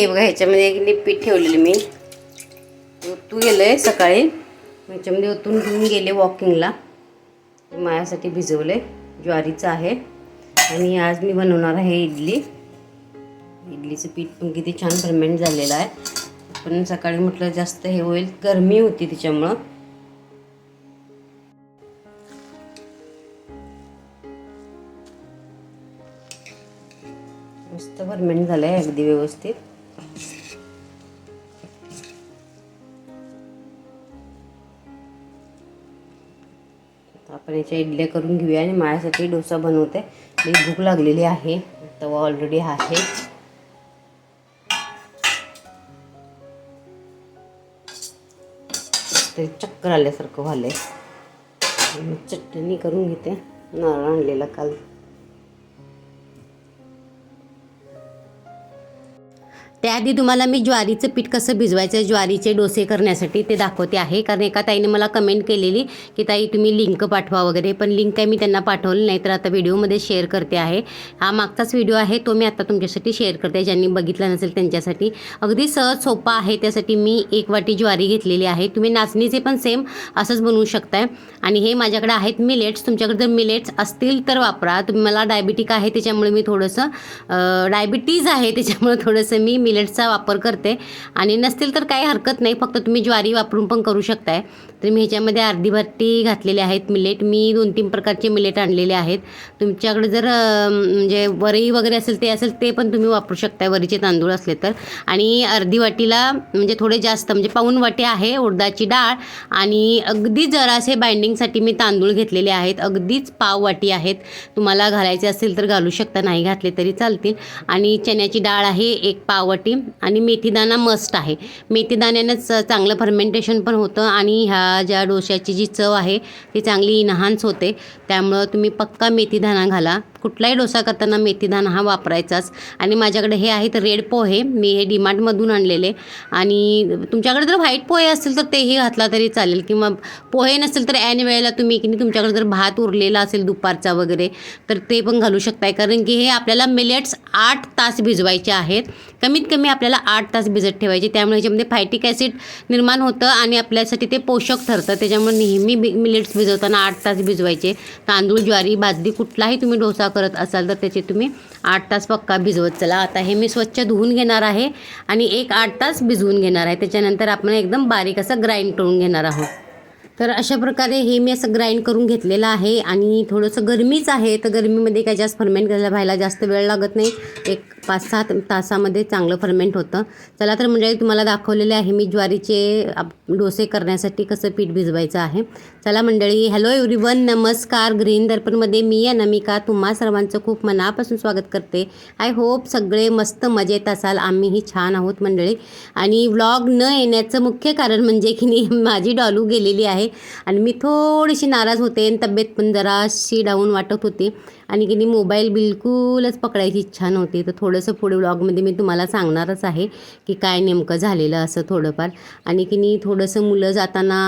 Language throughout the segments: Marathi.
हे बघा ह्याच्यामध्ये एक लिप पीठ मी. ओतू गेलं आहे सकाळी. ह्याच्यामध्ये ओतून घेऊन गेले वॉकिंगला माझ्यासाठी भिजवले ज्वारीचं आहे. आणि आज मी बनवणार आहे इडली. इडलीचं पीठ पण किती छान फर्मेंट झालेलं आहे. पण सकाळी म्हटलं जास्त हे होईल. गरमी होती त्याच्यामुळं मस्त फर्मेंट झालं आहे अगदी व्यवस्थित. आपण याच्या इडल्या करून घेऊया आणि माझ्यासाठी डोसा बनवते. मी भूक लागलेली आहे. तवा ऑलरेडी आहे. ते चक्कर आल्यासारखं झालं आहे चटणी करून घेते. नारळ आणलेला काल. त्याआधी तुम्हाला मी ज्वारीचं पीठ कसं भिजवायचं ज्वारीचे डोसे करण्यासाठी ते दाखवते आहे. कारण एका ताईने मला कमेंट केलेली की ताई तुम्ही लिंक पाठवा वगैरे. पण लिंक काही मी त्यांना पाठवलं नाही तर आता व्हिडिओमध्ये शेअर करते आहे. हा मागचाच व्हिडिओ आहे तो मी आता तुमच्यासाठी शेअर करते. ज्यांनी बघितला नसेल त्यांच्यासाठी. अगदी सहज सोपा आहे त्यासाठी मी एक वाटी ज्वारी घेतलेली आहे. तुम्ही नाचणीचे पण सेम असंच बनवू शकताय. आणि हे माझ्याकडे आहेत मिलेट्स तुमच्याकडे जर मिलेट्स असतील तर वापरा. तुम्ही मला डायबिटिक आहे त्याच्यामुळे मी थोडंसं डायबिटीज आहे त्याच्यामुळे थोडंसं मी मिलेट्सचा वापर करते. आणि नसतील तर काही हरकत नाही. फक्त तुम्ही ज्वारी वापरून पण करू शकताय. तर मी ह्याच्यामध्ये अर्धी भट्टी घातलेले आहेत मिलेट मी दोन तीन प्रकारचे मिलेट आणलेले आहेत. तुमच्याकडे जर म्हणजे वरई वगैरे असेल ते असेल ते पण तुम्ही वापरू शकताय वरीचे तांदूळ असले तर. आणि अर्धी वाटीला म्हणजे थोडे जास्त म्हणजे पाऊन वाटी आहे उडदाची डाळ. आणि अगदी जरासे बाइंडिंगसाठी मी तांदूळ घेतलेले आहेत. अगदीच पाव वाटी आहेत. तुम्हाला घालायचे असेल तर घालू शकता नाही घातले तरी चालतील. आणि चण्याची डाळ आहे एक पाव वाटी. आणि मेथीदाणा मस्ट आहे. मेथीदाण्यानंच चांगलं फर्मेंटेशन पण होतं. आणि ह्या ज्या डोश्याची जी चव आहे ती चांगली इन्हान्स होते. त्यामुळं तुम्ही पक्का मेथीदाणा घाला. कुठलाही डोसा करताना मेथीदाणा हा वापरायचाच. आणि माझ्याकडे हे आहेत रेड पोहे. मी हे डीमार्टमधून आणलेले. आणि तुमच्याकडे जर व्हाईट पोहे असतील तर तेही घातला तरी चालेल. किंवा पोहे नसेल तर ऐन वेळेला तुम्ही की नाही तुमच्याकडे जर भात उरलेला असेल दुपारचा वगैरे तर ते पण घालू शकताय. कारण की हे आपल्याला मिलेट्स आठ तास भिजवायचे आहेत. कमीत कमी आपल्याला आठ तास भिजत ठेवायचे. त्यामुळे ह्याच्यामध्ये फायटिक ॲसिड निर्माण होतं आणि आपल्यासाठी ते पोषक ठरतं. त्याच्यामुळे नेहमी मिलेट्स भिजवताना आठ तास भिजवायचे. तांदूळ ज्वारी बाजरी कुठलाही तुम्ही डोसा करत असाल तर त्याचे तुम्ही आठ तास पक्का भिजवत चला. आता हे मी स्वच्छ धुवून घेणार आहे आणि एक आठ तास भिजवून घेणार आहे. त्याच्यानंतर आपण एकदम बारीक असं ग्राइंड करून घेणार आहोत. तर अशा प्रकारे हे मी असं ग्राइंड करून घेतलेलं आहे आणि थोडंसं गरमीच आहे तर गरमीमध्ये काय जास्त फर्मेंट करायला व्हायला जास्त वेळ लागत नाही. एक पाच सहा तासामध्ये चांगलं फर्मेंट होतं. चला तर म्हणजे तुम्हाला दाखवलेले आहे मी ज्वारीचे आप- डोसे करण्यासाठी कसं पीठ भिजवायचं आहे. चला मंडळी हॅलो एव्हरीवन नमस्कार. ग्रीन दर्पणमध्ये मी अनामिका तुम्हा सर्वांचं खूप मनापासून स्वागत करते. आय होप सगळे मस्त मजेत असाल. आम्हीही छान आहोत मंडळी. आणि व्लॉग न येण्याचं मुख्य कारण म्हणजे की नाही माझी डॉलू गेलेली आहे. आणि मी थोडीशी नाराज होते आणि तब्येत पण जराशी डाऊन वाटत होती. आणि की नाही मोबाईल बिलकुलच पकडायची इच्छा नव्हती. तर थोडंसं पुढे व्लॉगमध्ये मी तुम्हाला सांगणारच आहे की काय नेमकं झालेलं असं थोडंफार. आणि की नाही थोडंसं मुलं जाताना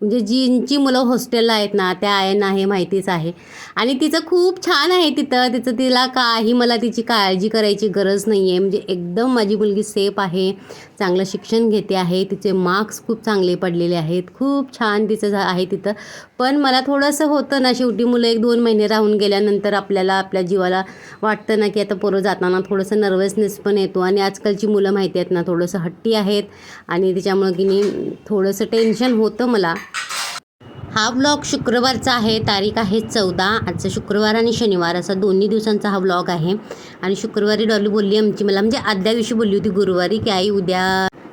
म्हणजे जींची मुलं हॉस्टेलला आहेत ना त्या आयांना हे माहितीच आहे. आणि तिचं खूप छान आहे तिथं. तिचं तिला काही मला तिची काळजी करायची गरज नाही आहे म्हणजे एकदम माझी मुलगी सेफ आहे. चांगलं शिक्षण घेते आहे. तिचे मार्क्स खूप चांगले पडलेले आहेत. खूप छान तिचं झा- आहे तिथं. पण मला थोडंसं होतं ना शेवटी मुलं एक दोन महिने राहून गेल्यानंतर आपल्याला आपल्या जीवाला वाटतं ना की आता पोरं जाताना थोडंसं नर्वसनेस पण येतो. आणि आजकालची मुलं माहिती आहेत ना थोडंसं हट्टी आहेत. आणि त्याच्यामुळं की नाही थोडंसं टेन्शन होतं मला. हा व्लॉग शुक्रवारचा आहे. तारीख आहे चौदा. आजचं शुक्रवार आणि शनिवार असा दोन्ही दिवसांचा हा व्लॉग आहे. आणि शुक्रवारी डॉली बोलली आमची मला म्हणजे आदल्या दिवशी बोलली होती गुरुवारी की आई उद्या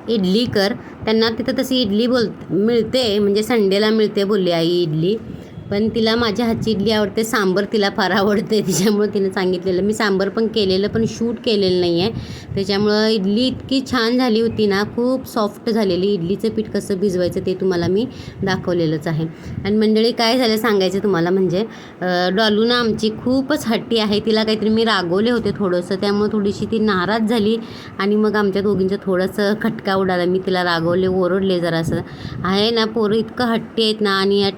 इडली कर. त्यांना तिथं तशी इडली बोल मिळते. म्हणजे संडेला मिळते बोलली आई इडली. पण तिला माझ्या हातची इडली आवडते सांबर तिला फार आवडते. त्याच्यामुळं तिने सांगितलेलं. मी सांबर पण केलेलं पण शूट केलेलं नाही आहे त्याच्यामुळं इडली इतकी छान झाली होती ना खूप सॉफ्ट झालेली. इडलीचं पीठ कसं भिजवायचं ते तुम्हाला मी दाखवलेलंच आहे. आणि मंडळी काय झालं सांगायचं तुम्हाला म्हणजे डॉलूना ना आमची खूपच हट्टी आहे. तिला काहीतरी मी रागवले होते थोडंसं. त्यामुळे थोडीशी ती नाराज झाली आणि मग आमच्या दोघींचं थोडंसं खटका उडाला. मी तिला रागवले ओरडले जरासं. आहे ना पोरं इतकं हट्टी आहेत ना आणि या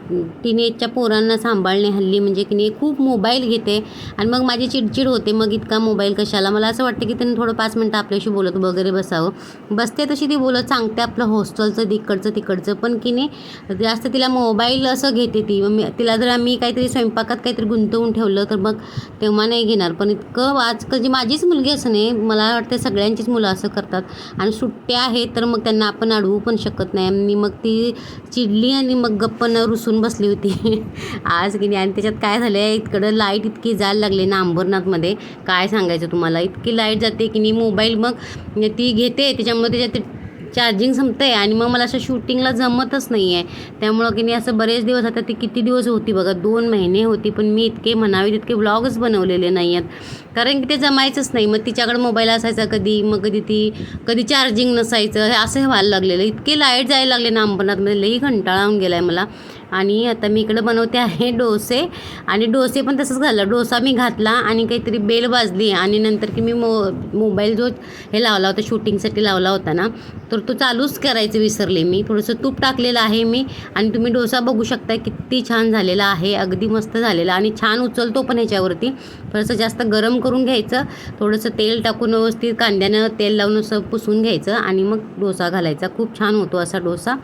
टीनेजच्या पोरांना सांभाळणे हल्ली म्हणजे की नाही खूप मोबाईल घेते. आणि मग माझी चिडचिड होते. मग इतका मोबाईल कशाला? मला असं वाटतं की त्यांनी थोडं पाच मिनटं आपल्याशी बोलत वगैरे बसावं. बसते तशी ती बोलत सांगते आपलं हॉस्टेलचं तिकडचं तिकडचं. पण की नाही जास्त तिला मोबाईल असं घेते ती. मग तिला जर आम्ही काहीतरी स्वयंपाकात काहीतरी गुंतवून ठेवलं तर मग तेव्हा नाही घेणार. पण इतकं आजकाल जी माझीच मुलगी असं नाही मला वाटतं सगळ्यांचीच मुलं असं करतात. आणि सुट्ट्या आहेत तर मग त्यांना आपण अडवू पण शकत नाही. आणि मग ती चिडली आणि मग गप्पन रुसून बसली होती. आज की नाही आणि त्याच्यात काय झालं आहे इतकडं लाइट इतकी जायला लागली ना अंबरनाथमध्ये. काय सांगायचं तुम्हाला? इतकी लाइट जाते की नाही मोबाईल मग म्हणजे ती घेते त्याच्यामुळे त्याच्यात ते चार्जिंग संपते आणि मग मला असं शूटिंगला जमतच नाही आहे त्यामुळं की नाही असं बरेच दिवस आता ती किती दिवस होती बघा दोन महिने होती पण मी इतके म्हणावे तितके ब्लॉगच बनवलेले नाही आहेत कारण की ते जमायचंच नाही. मग तिच्याकडे मोबाईल असायचा कधी मग कधी ती कधी चार्जिंग नसायचं हे असं व्हायला लागलेलं. इतके लाइट जायला लागले ना अंबरनाथमध्ये लई कंटाळा होऊन गेला आहे मला. आणि आता मी इकडं बनवते आहे डोसे. आणि डोसे पण तसंच झालं डोसा मी घातला आणि काहीतरी बेल वाजली आणि नंतर की मी मो मोबाईल जो हे लावला होता शूटिंगसाठी लावला होता ना तर तो चालूच करायचं विसरले मी. थोडंसं तूप टाकलेलं आहे मी आणि तुम्ही डोसा बघू शकता किती छान झालेला आहे. अगदी मस्त झालेला आणि छान उचलतो पण ह्याच्यावरती. थोडंसं जास्त गरम करून घ्यायचं. थोडंसं तेल टाकून व्यवस्थित कांद्यानं तेल लावून असं पुसून घ्यायचं आणि मग डोसा घालायचा. खूप छान होतो असा डोसा.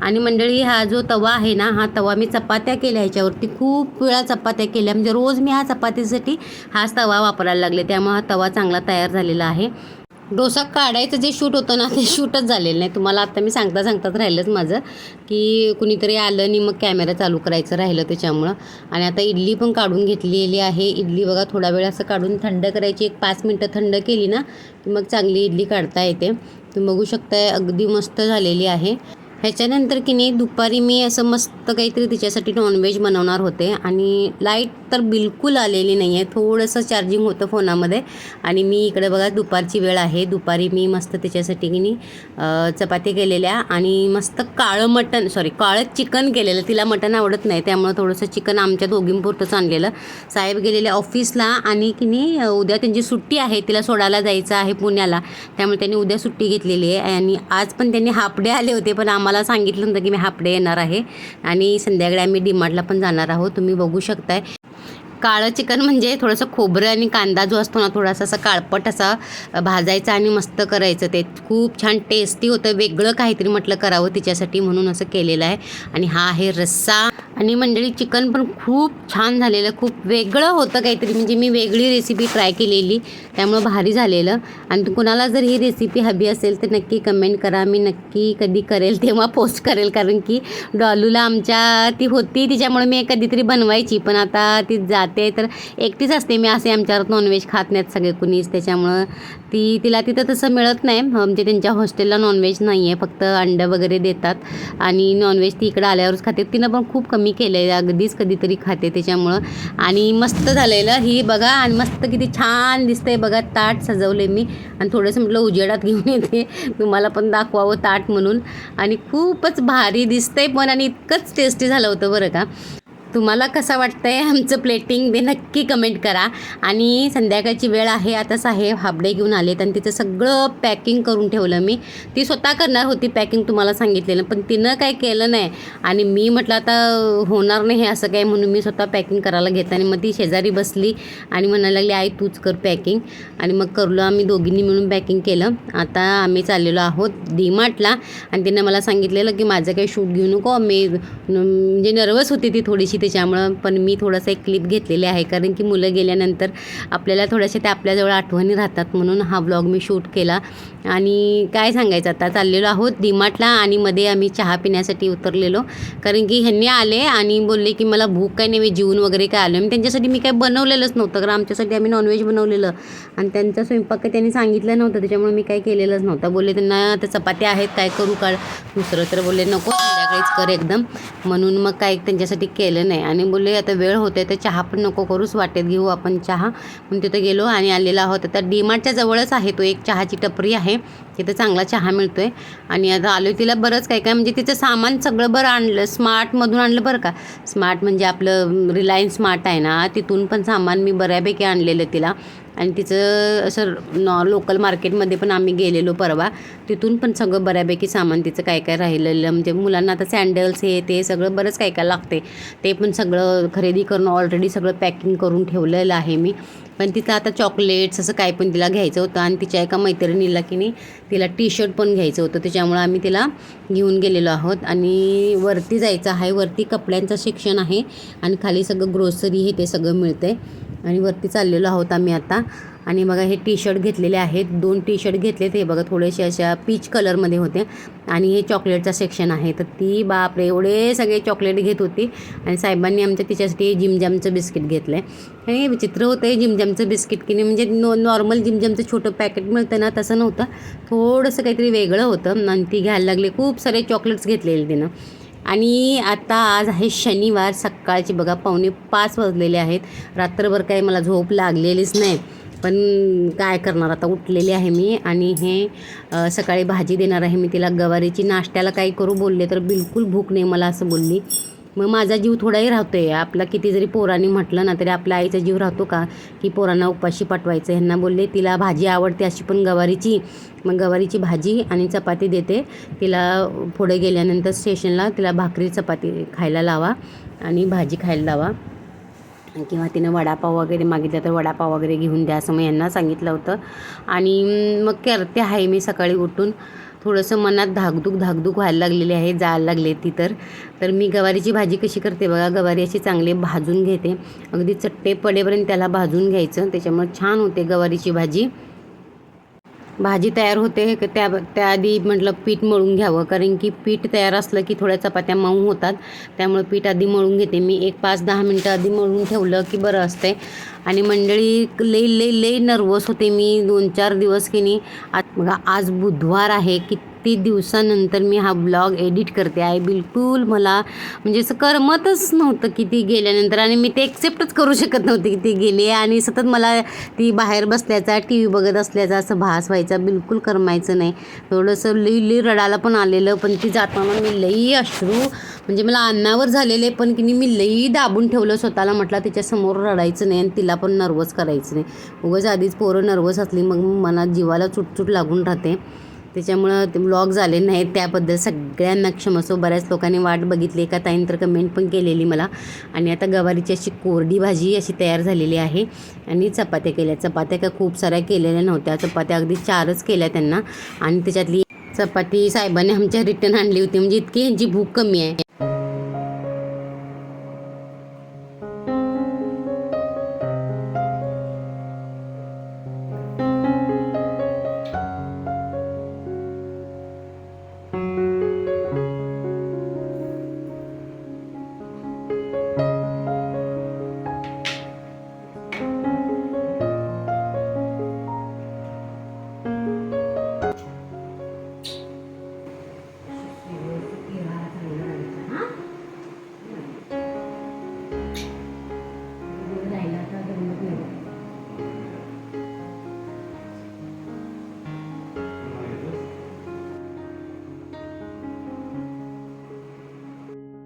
आणि मंडळी हा जो तवा आहे ना हा तवा मी चपात्या केल्या ह्याच्यावरती. खूप वेळा चपात्या केल्या. म्हणजे रोज मी हा चपातीसाठी हाच तवा वापरायला लागले. त्यामुळे हा तवा चांगला तयार झालेला आहे. डोसा काढायचं जे शूट होतं ना ते शूटच झालेलं नाही. तुम्हाला आता मी सांगता सांगताच राहिलंच माझं की कुणीतरी आलं आणि मग कॅमेरा चालू करायचं राहिलं त्याच्यामुळं. आणि आता इडली पण काढून घेतलेली आहे. इडली बघा थोडा वेळ असं काढून थंड करायची. एक पाच मिनटं थंड केली ना की मग चांगली इडली काढता येते. तुम्ही बघू शकता अगदी मस्त झालेली आहे. ह्याच्यानंतर की नाही दुपारी मी असं मस्त काहीतरी तिच्यासाठी नॉनव्हेज बनवणार होते आणि लाइट तर बिलकुल आलेली नाही आहे थोडंसं चार्जिंग होतं फोनामध्ये. आणि मी इकडे बघा दुपारची वेळ आहे. दुपारी मी मस्त त्याच्यासाठी की नाही चपाती केलेल्या आणि मस्त काळं मटण सॉरी काळं चिकन केलेलं. तिला मटण आवडत नाही त्यामुळं थोडंसं चिकन आमच्या दोघींपुरतंच आणलेलं. साहेब गेलेले ऑफिसला आणि की नाही उद्या त्यांची सुट्टी आहे. तिला सोडायला जायचं आहे पुण्याला. त्यामुळे त्यांनी उद्या सुट्टी घेतलेली आहे. आणि आज पण त्यांनी हापडे आले होते पण आम्हाला सांगितलं होतं की मी हापडे येणार आहे. आणि संध्याकाळी आम्ही डीमार्टला पण जाणार आहोत. तुम्ही बघू शकताय. काळं चिकन म्हणजे थोडंसं खोबरं आणि कांदा जो असतो ना थोडासा असा काळपट असा भाजायचा आणि मस्त करायचं ते. खूप छान टेस्टी होतं. वेगळं काहीतरी म्हटलं करावं तिच्यासाठी म्हणून असं केलेलं आहे. आणि हा आहे रस्सा. आणि मंडळी चिकन पण खूप छान झालेलं खूप वेगळं होतं काहीतरी. म्हणजे मी वेगळी रेसिपी ट्राय केलेली त्यामुळं भारी झालेलं. आणि कुणाला जर ही रेसिपी हवी असेल तर नक्की कमेंट करा. मी नक्की कधी करेल तेव्हा पोस्ट करेल. कारण की डॉलूला आमच्या ती होती तिच्यामुळे मी कधीतरी बनवायची. पण आता ती जा तर एकटीच असते मी असे आमच्यावर नॉनव्हेज खात नाहीत सगळे कुणीच. त्याच्यामुळं ती तिला तिथं तसं मिळत नाही. म्हणजे त्यांच्या हॉस्टेलला नॉनव्हेज नाही आहे फक्त अंडं वगैरे देतात. आणि नॉनव्हेज ती इकडं आल्यावरच खाते. तिनं पण खूप कमी केलं आहे अगदीच कधीतरी खाते त्याच्यामुळं. आणि मस्त झालेलं ही बघा आणि मस्त किती छान दिसतंय बघा ताट सजवले मी. आणि थोडंसं म्हटलं उजेडात घेऊन येते. तुम्हाला पण दाखवावं ताट म्हणून. आणि खूपच भारी दिसतंय पण आणि इतकंच टेस्टी झालं होतं बरं का. तुम्हाला कसं आहे आमचं प्लेटिंग ते नक्की कमेंट करा. आणि संध्याकाळची वेळ आहे आता साहेब हाबडे घेऊन आलेत आणि तिचं सगळं पॅकिंग करून ठेवलं मी. ती स्वतः करणार होती पॅकिंग तुम्हाला सांगितलेलं पण तिनं काय केलं नाही. आणि मी म्हटलं आता होणार नाही हे असं काय म्हणून मी स्वतः पॅकिंग करायला घेत आणि मग ती शेजारी बसली आणि म्हणायला लागली आई तूच कर पॅकिंग आणि मग करलो आम्ही दोघींनी मिळून पॅकिंग केलं. आता आम्ही चाललेलो आहोत डीमार्टला आणि तिनं मला सांगितलेलं की माझं काही शूट घेऊ नको मी म्हणजे नर्वस होती ती थोडीशी त्याच्यामुळं पण मी थोडंसं एक क्लिप घेतलेली आहे. कारण की मुलं गेल्यानंतर आपल्याला थोड्याशा त्या आपल्याजवळ आठवणी राहतात म्हणून हा ब्लॉग मी शूट केला. आणि काय सांगायचं आता? चाललेलो आहोत डीमार्टला आणि मध्ये आम्ही चहा पिण्यासाठी उतरलेलो. कारण की ह्यांनी आले आणि बोलले की मला भूक काय नाही मी वगैरे काय आलो मी त्यांच्यासाठी मी काय बनवलेलंच नव्हतं. कारण आमच्यासाठी आम्ही नॉनव्हेज बनवलेलं. आणि त्यांचा स्वयंपाक काही त्यांनी सांगितलं नव्हतं. त्याच्यामुळे मी काय केलेलंच नव्हतं. बोलले त्यांना आता चपात्या आहेत काय करू काळ? दुसरं तर बोलले नको संध्याकाळीच कर एकदम. म्हणून मग काय त्यांच्यासाठी केलं नाही. आणि बोलले आता वेळ होते तर चहा पण नको करूच वाटेत घेऊ आपण चहा. म्हणून तिथं गेलो आणि आलेला आहोत. आता डीमार्टच्या जवळच आहे तो एक चहाची टपरी आहे. तिथं चांगला चहा मिळतो आहे आणि आता आलो तिला बरंच काय काय म्हणजे तिचं सामान सगळं बरं आणलं. स्मार्टमधून आणलं बरं का? स्मार्ट म्हणजे आपलं रिलायन्स स्मार्ट आहे ना तिथून पण सामान मी बऱ्यापैकी आणलेलं तिला. आणि तिचं असं नॉ लोकल मार्केटमध्ये पण आम्ही गेलेलो परवा. तिथून पण सगळं बऱ्यापैकी सामान तिचं काय काय राहिलेलं म्हणजे मुलांना आता सँडल्स हे ते सगळं बरंच काय काय लागते ते पण सगळं खरेदी करून ऑलरेडी सगळं पॅकिंग करून ठेवलेलं आहे मी. पण तिथं आता चॉकलेट्स असं काय पण तिला घ्यायचं होतं आणि तिच्या एका मैत्रिणीला की नाही तिला टी शर्ट पण घ्यायचं होतं. त्याच्यामुळं आम्ही तिला घेऊन गेलेलो आहोत आणि वरती जायचं आहे. वरती कपड्यांचं सेक्शन आहे आणि खाली सगळं ग्रोसरी हे ते सगळं मिळतं आहे आणि वरती चाललेलो आहोत आम्ही आता. आणि बघा हे टी शर्ट घेतलेले आहेत. दोन टी शर्ट घेतलेत. हे बघा थोडेसे अशा पीच कलरमध्ये होते. आणि हे चॉकलेटचा सेक्शन आहे. तर ती बापरे एवढे सगळे चॉकलेट घेत होती. आणि साहेबांनी आमच्या तिच्यासाठी जिमजामचं बिस्किट घेतलं आहे हे विचित्र होतं आहे जिमजामचं बिस्किट की नाही. म्हणजे नो नॉर्मल जिमजामचं छोटं पॅकेट मिळतं ना तसं नव्हतं. थोडंसं काहीतरी वेगळं होतं. आणि ती घ्यायला लागली. खूप सारे चॉकलेट्स घेतलेले तिनं. आणि आता आज आहे शनिवार सकाळची बघा पावणे पाच वाजलेले आहेत. रात्रभर काही मला झोप लागलेलीच नाही पण काय करणार? आता उठलेली आहे मी आणि हे सकाळी भाजी देणार आहे मी तिला. गवारीची नाश्त्याला काही करू बोलले तर बिलकुल भूक नाही मला असं बोलली. मग माझा जीव थोडाही राहतो आहे आपला किती जरी पोरांनी म्हटलं ना तरी आपल्या आईचा जीव राहतो का? की पोरांना उपाशी पाठवायचं. ह्यांना बोलले तिला भाजी आवडते अशी पण गवारीची. मग गवारीची भाजी आणि चपाती देते. तिला पुढे गेल्यानंतर स्टेशनला तिला भाकरी चपाती खायला लावा आणि भाजी खायला लावा. किंवा तिनं वडापाव वगैरे मागितलं तर वडापाव वगैरे घेऊन द्या असं मग यांना सांगितलं होतं. आणि मग करते आहे मी सकाळी उठून. थोडंसं मनात धाकधूक धाकधूक व्हायला लागलेली आहे जायला लागले ती तर. तर मी गवारीची भाजी कशी करते बघा गवारी अशी चांगली भाजून घेते. अगदी चट्टे पडेपर्यंत त्याला भाजून घ्यायचं. त्याच्यामुळे छान होते गवारीची भाजी. भाजी तयार होते त्या त्याआधी म्हटलं पीठ मळून घ्यावं. कारण की पीठ तयार असलं की थोड्या चपात्या मऊ होतात. त्यामुळे पीठ आधी मळून घेते. मी एक पाच दहा मिनटं आधी मळून ठेवलं की बरं असते आणि मंडळी लई लई लई नर्वस होते मी. दोन चार दिवस की नाही. आज बघा आज बुधवार आहे. की किती दिवसानंतर मी हा ब्लॉग एडिट करते. आहे बिलकुल मला म्हणजे असं करमतच नव्हतं की ती गेल्यानंतर आणि मी ते एक्सेप्टच करू शकत नव्हते की ती गेली. आणि सतत मला ती बाहेर बसल्याचा टी व्ही बघत असल्याचा असं भास व्हायचा बिलकुल करमायचं नाही. थोडंसं लई लई रडायला पण आलेलं पण ती जाताना मी लई अश्रू म्हणजे मला अन्नावर झालेले पण की नाही मी लई दाबून ठेवलं स्वतःला. म्हटलं तिच्यासमोर रडायचं नाही आणि तिला पण नर्वस करायचं नाही. उगाच आधीच पोरं नर्वस असली मग मनात जीवाला चुटचूट लागून राहते. त्याच्यामुळं ते ब्लॉग झाले नाहीत त्याबद्दल सगळ्यांना क्षमस्व बऱ्याच लोकांनी वाट बघितली एका ताईन तर कमेंट पण केलेली मला. आणि आता गवारीची अशी कोरडी भाजी अशी तयार झालेली आहे. आणि चपात्या केल्या. चपात्या का खूप साऱ्या केलेल्या नव्हत्या. चपात्या अगदी चारच केल्या त्यांना. आणि त्याच्यातली चपाती साहेबांनी आमच्या रिटर्न आणली होती. म्हणजे इतकी यांची भूक कमी आहे.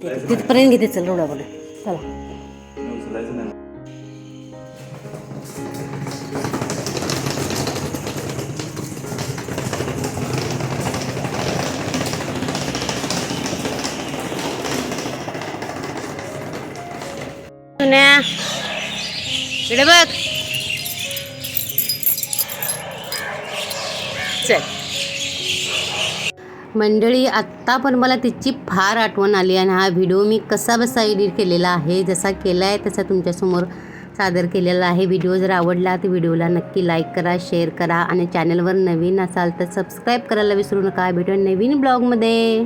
तिथपर्यंत घेते चल रोडा बोला चला. इकडे बघ. चल. मंडळी आत्ता पण मला तिची फार आठवण आली आणि हा व्हिडिओ मी कसा बसा एडिट केलेला आहे जसा केला आहे तसा तुमच्यासमोर सादर केलेला आहे. व्हिडिओ जर आवडला तर व्हिडिओला नक्की लाईक करा शेअर करा आणि चॅनलवर नवीन असाल तर सबस्क्राईब करायला विसरू नका. भेटूया नवीन ब्लॉगमध्ये